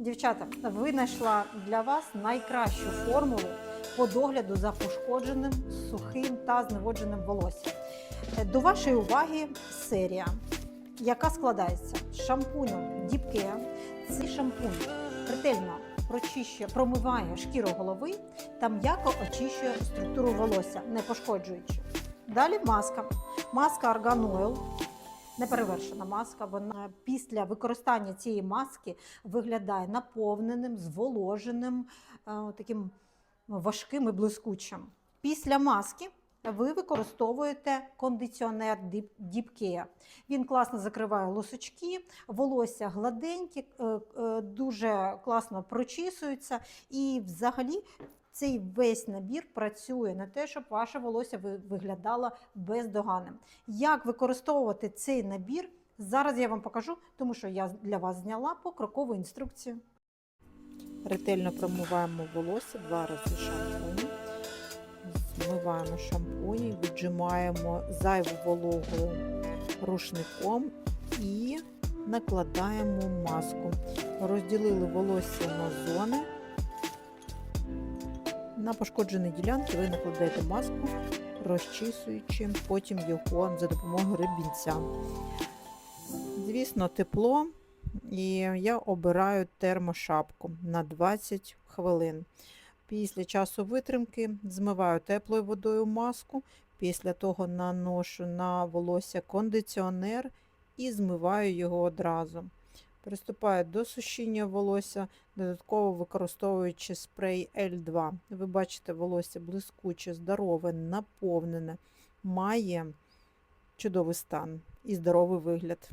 Дівчата, винайшла для вас найкращу формулу по догляду за пошкодженим, сухим та зневодженим волоссям. Е, До вашої уваги серія, яка складається з Deep Care. Цей шампунь ретельно прочищує, промиває шкіру голови та м'яко очищує структуру волосся, не пошкоджуючи. Далі маска. Маска Argan Oil. Неперевершена маска. Вона після використання цієї маски виглядає наповненим, зволоженим, е, таким важким і блискучим. Після маски ви використовуєте кондиціонер Deep, Care. Він класно закриває лосочки, волосся гладеньке, е, е, дуже класно прочісується і взагалі. Цей весь набір працює на те, щоб ваше волосся виглядало бездоганним. Як використовувати цей набір? Зараз я вам покажу, тому що я для вас зняла покрокову інструкцію. Ретельно промиваємо волосся два рази шампунь. Змиваємо шампунь, віджимаємо зайву вологу рушником і накладаємо маску. Розділили волосся на зони. На пошкоджені ділянки ви накладаєте маску, розчісуючи потім його за допомогою рибінця. Звісно, тепло, і я обираю термошапку на 20 хвилин. Після часу витримки змиваю теплою водою маску, після того наношу на волосся кондиціонер і змиваю його одразу. Приступаю до сушіння волосся, додатково використовуючи спрей L2. Ви бачите, волосся блискуче, здорове, наповнене, має чудовий стан і здоровий вигляд.